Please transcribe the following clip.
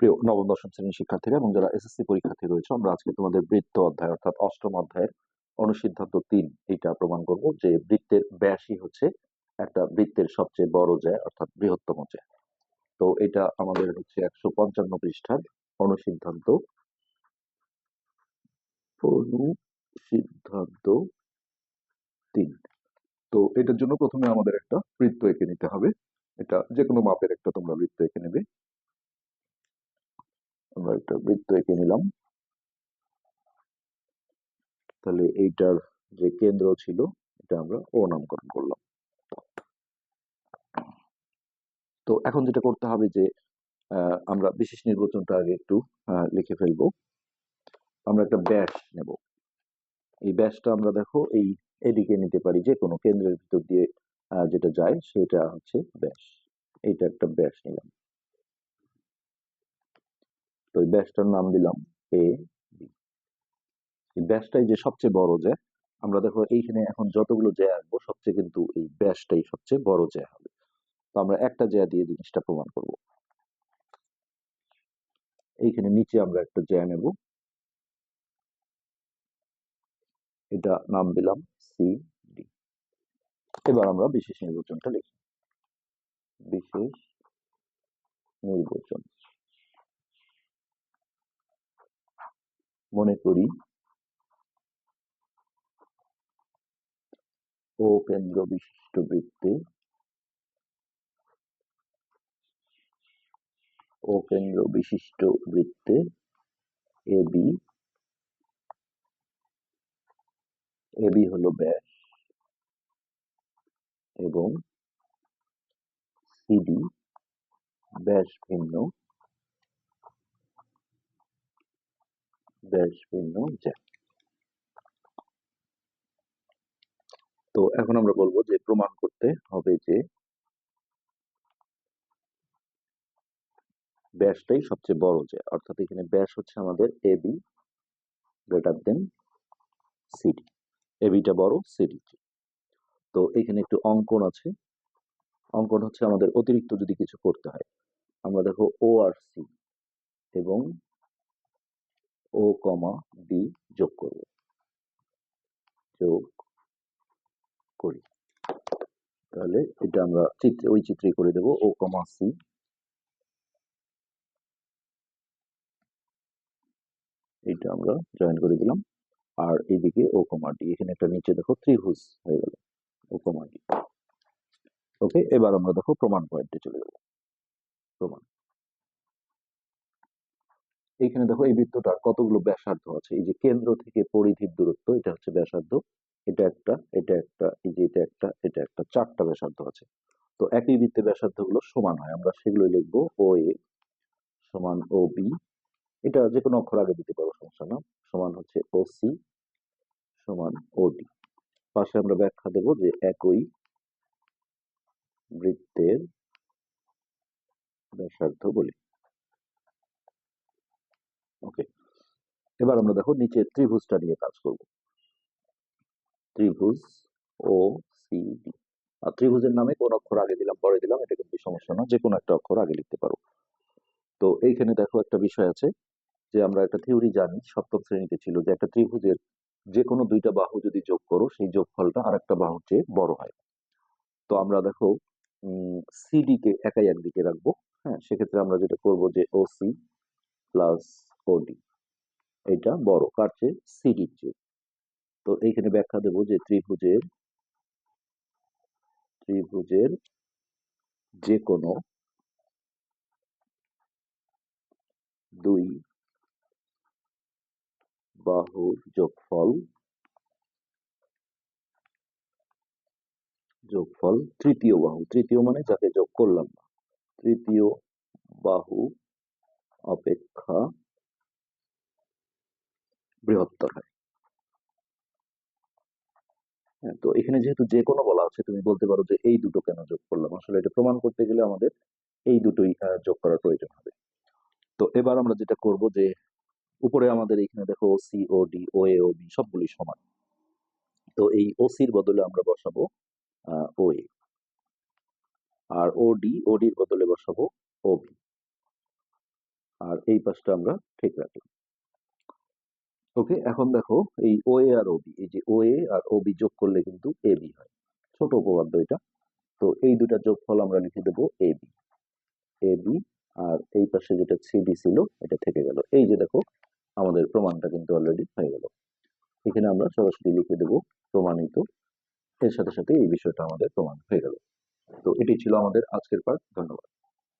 প্রিয় নবম, দশম শ্রেণির শিক্ষার্থীরা এবং যারা এসএসসি পরীক্ষার্থী রয়েছে, আমরা আজকে তোমাদের বৃত্ত অধ্যায় অর্থাৎ অষ্টম অধ্যায়ের অনুসিদ্ধান্ত তিন এটা প্রমাণ করব যে বৃত্তের ব্যাসই হচ্ছে একটা বৃত্তের সবচেয়ে বড় জ্যা, অর্থাৎ বৃহত্তম জ্যা। তো এটা আমাদের হচ্ছে একশো পঞ্চান্ন পৃষ্ঠার অনুসিদ্ধান্ত। অনুসিদ্ধান্ত তিন। তো এটার জন্য প্রথমে আমাদের একটা বৃত্ত এঁকে নিতে হবে। এটা যে কোনো মাপের একটা তোমরা বৃত্ত এঁকে নেবে। আমরা একটা বৃত্ত এঁকে নিলাম। তাহলে এইটার যে কেন্দ্র ছিল, এটা আমরা ও নামকরণ করলাম। তো এখন যেটা করতে হবে যে আমরা বিশেষ নির্বাচনটা আগে একটু লিখে ফেলব। আমরা একটা ব্যাস নেব। এই ব্যাসটা আমরা দেখো, এই এদিকে নিতে পারি যে কোনো কেন্দ্রের ভিতর দিয়ে যেটা যায়, সেটা হচ্ছে ব্যাস। এইটা একটা ব্যাস নিলাম। তো এই ব্যাসটার নাম দিলাম এ বি এই ব্যাসটাই যে সবচেয়ে বড় জ্যা আমরা দেখো এইখানে এখন যতগুলো জ্যা আঁকবো, সবচেয়ে কিন্তু এই ব্যাসটাই সবচেয়ে বড় জ্যা হবে। তো আমরা একটা জ্যা দিয়ে জিনিসটা প্রমাণ করব। এইখানে নিচে আমরা একটা জ্যা নেব। এটা নাম দিলাম সি ডি এবার আমরা বিশেষ নির্বাচনটা লিখি। বিশেষ নির্বাচন। মনে করি। ও কেন্দ্র বিশিষ্ট বৃত্তে ও কেন্দ্র বিশিষ্ট বৃত্তে এ বি। এ বি হলো ব্যাস। এবং সিডি ব্যাস ভিন্ন। ব্যাস ভিন্ন জ্যা তো এখন আমরা বলব যে প্রমাণ করতে হবে যে ব্যাসটাই সবচেয়ে বড় জ্যা অর্থাৎ এখানে ব্যাস হচ্ছে আমাদের A B greater then CD A beta বড় সিডি তো এখানে একটু অঙ্কন আছে। অঙ্কন হচ্ছে আমাদের অতিরিক্ত যদি কিছু করতে হয়। আমরা দেখো ও আর সি এবং ও কমা বি যোগ করব। যোগ করি। তাহলে এটা আমরা চিত্রে, ওই চিত্রে করে দেব, ও কমা সি। এইটা আমরা জয়েন করে দিলাম। আর এইদিকে ও কমা ডি, এখানে একটা নিচে দেখো ত্রিভুজ হয়ে গেল, ও কমা ডি। ওকে, এবার আমরা দেখো প্রমাণ পয়েন্টে চলে যাব। প্রমাণ। এইখানে দেখো, এই বৃত্তটার কতগুলো ব্যাসার্ধ আছে? এই যে কেন্দ্র থেকে পরিধির দূরত্ব, এটা হচ্ছে ব্যাসার্ধ। এটা একটা এটা একটা, এই যে এটা একটা এটা একটা, চারটা ব্যাসার্ধ আছে। তো একই বৃত্তে ব্যাসার্ধগুলো সমান হয়। আমরা সেগুলো লিখব ও এ সমান ও বি এটা যে কোনো অক্ষর আগে দিতে পারো, সমস্যা না। সমান হচ্ছে ও সি সমান ডি পাশে আমরা ব্যাখ্যা দেব যে একই বৃত্তের ব্যাসার্ধ বলি। ওকে এবার আমরা দেখো নিচে ত্রিভুজটা নিয়ে কাজ করব। ত্রিভুজ ও সি ডি আর ত্রিভুজের নামে কোন অক্ষর আগে দিলাম, পরে দিলাম, এটা কিন্তু সমস্যা না যে কোনো একটা অক্ষর আগে লিখতে পারো। তো এইখানে দেখো একটা বিষয় আছে যে আমরা একটা থিওরি জানি, সপ্তম শ্রেণীতে ছিল যে একটা ত্রিভুজের যে কোনো দুইটা বাহু যদি যোগ করো, সেই যোগফলটা আর একটা বাহুর চেয়ে বড় হয়। তো আমরা দেখো সিডি কে একাই একদিকে রাখব। হ্যাঁ সেক্ষেত্রে আমরা যেটা করব যে ও সি প্লাস ওডি এটা বড়, কার চেয়ে? সিডির তো এইখানে ব্যাখ্যা দেব যে ত্রিভুজের ত্রিভুজের যে কোনো দুই বাহুর যোগফল যোগফল তৃতীয় বাহু। তৃতীয় মানে যাকে যোগ করলাম না। তৃতীয় বাহু অপেক্ষা বৃহত্তর হয়। হ্যাঁ, তো এখানে যেহেতু যে কোনো বলা আছে তুমি বলতে পারো যে এই দুটো কেন যোগ করলাম? আসলে এটা প্রমাণ করতে গেলে আমাদের এই দুটোই যোগ করার প্রয়োজন হবে। তো এবার আমরা যেটা করব যে উপরে আমাদের এখানে দেখো C O D O A O B সবগুলি সমান। তো এই ওসির বদলে আমরা বসাবো ও এ আর ও ডি ও ডির বদলে বসাবো ও বি আর এই পাশটা আমরা ঠিক রাখলাম। ওকে এখন দেখো, এই ও এ আর ওবি এই যে ও এ আর ওবি যোগ করলে কিন্তু এ বি হয়। ছোট উপপাদ্য এটা। তো এই দুটা যোগফল আমরা লিখে দেবো এ বি এ বি আর এই পাশে যেটা সিডি ছিল, এটা থেকে গেল। এই যে দেখো, আমাদের প্রমাণটা কিন্তু অলরেডি হয়ে গেল। এখানে আমরা সরাসরি লিখে দেবো প্রমাণিত। এর সাথে সাথে এই বিষয়টা আমাদের প্রমাণ হয়ে গেল। তো এটি ছিল আমাদের আজকের পাঠ ধন্যবাদ।